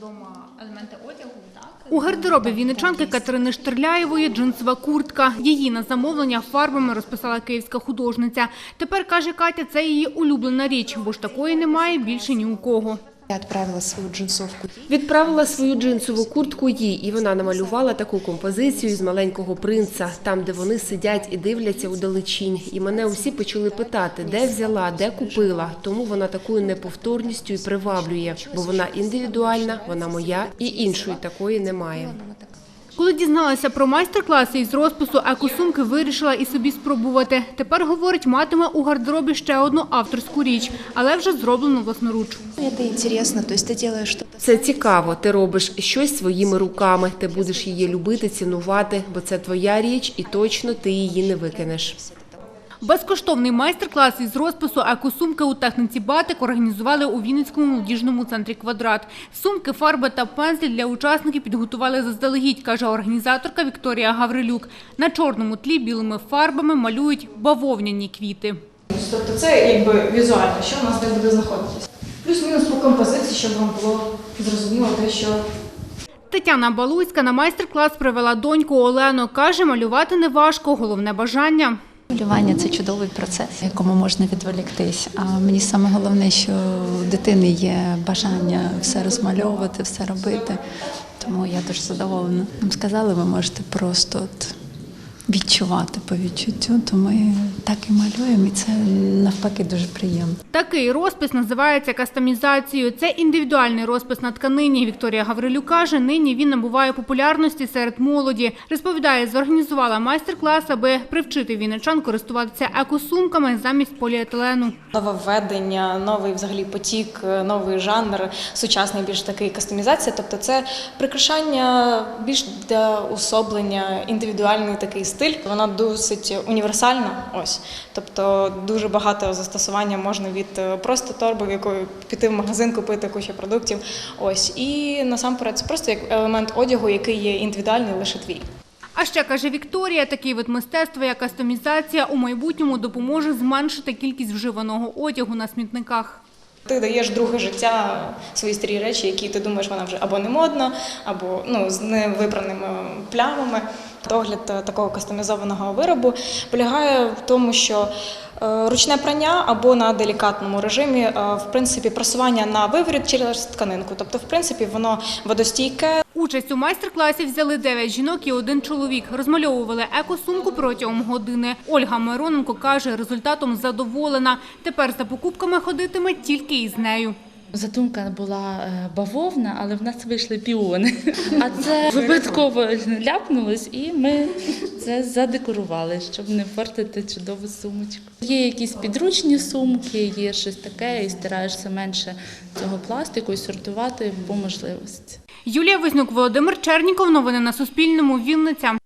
вдома елементи одягу, так? У гардеробі віничанки Катерини Штерляєвої джинсова куртка. Її на замовлення фарбами розписала київська художниця. Тепер, каже Катя, це її улюблена річ, бо ж такої немає більше ні у кого. Я отправила свою джинсовку. Відправила свою джинсову куртку їй, і вона намалювала таку композицію з маленького принца, там, де вони сидять і дивляться у далечінь. І мене усі почали питати, де взяла, де купила. Тому вона такою неповторністю і приваблює, бо вона індивідуальна, вона моя і іншої такої немає. Коли дізналася про майстер-класи із розпису екосумки, вирішила і собі спробувати. Тепер, говорить, матиме у гардеробі ще одну авторську річ, але вже зроблену власноруч. Це цікаво. Ти робиш щось своїми руками. Ти будеш її любити, цінувати, бо це твоя річ, і точно ти її не викинеш. Безкоштовний майстер-клас із розпису екосумки у техніці «Батик» організували у Вінницькому молодіжному центрі «Квадрат». Сумки, фарби та пензлі для учасників підготували заздалегідь, каже організаторка Вікторія Гаврилюк. На чорному тлі білими фарбами малюють бавовняні квіти. Тобто це якби візуально, що у нас де буде знаходитись. Плюс-мінус по композиції, щоб вам було зрозуміло те, що Тетяна Балуйська на майстер-клас привела доньку Олену. Каже, малювати не важко, головне бажання. Малювання це чудовий процес, якому можна відволіктись. А мені саме головне, що у дитини є бажання все розмальовувати, все робити. Тому я дуже задоволена. Нам сказали, ви можете просто от відчувати по відчуттю, то ми так і малюємо, і це навпаки дуже приємно. Такий розпис називається кастомізацією. Це індивідуальний розпис на тканині. Вікторія Гаврилюк каже, нині він набуває популярності серед молоді. Розповідає, зорганізувала майстер-клас, аби привчити вінничан користуватися екосумками замість поліетилену. нововведення, новий взагалі потік, новий жанр, сучасний більш такий кастомізація. Тобто це прикрашання більш для особлення, індивідуальний такий стиль. Вона досить універсальна. Ось. Тобто дуже багато застосування можна від е, просто торби, в якої піти в магазин, купити кучу продуктів. Ось. І насамперед це просто як елемент одягу, який є індивідуальний, лише твій. А ще каже Вікторія, такий вид мистецтва, як кастомізація, у майбутньому допоможе зменшити кількість вживаного одягу на смітниках. Ти даєш друге життя своїй старій речі, які ти думаєш, вона вже або не модна, або ну з невипраними плямами. Догляд е, такого кастомізованого виробу полягає в тому, що е, ручне прання або на делікатному режимі, е, в принципі, просування на виворіт через тканинку. Тобто, в принципі, воно водостійке, Участь у майстер-класі взяли 9 жінок і один чоловік. Розмальовували екосумку протягом години. Ольга Мироненко каже, результатом задоволена. Тепер за покупками ходитиме тільки із нею. Задумка була е, бавовна, але в нас вийшли піони. А це випадково ляпнулось, і ми це задекорували, щоб не портити чудову сумочку. Є якісь підручні сумки, є щось таке, і стараєшся менше цього пластику і сортувати по можливості. Юлія Вознюк, Володимир Черніков. Новини на Суспільному. Вінниця.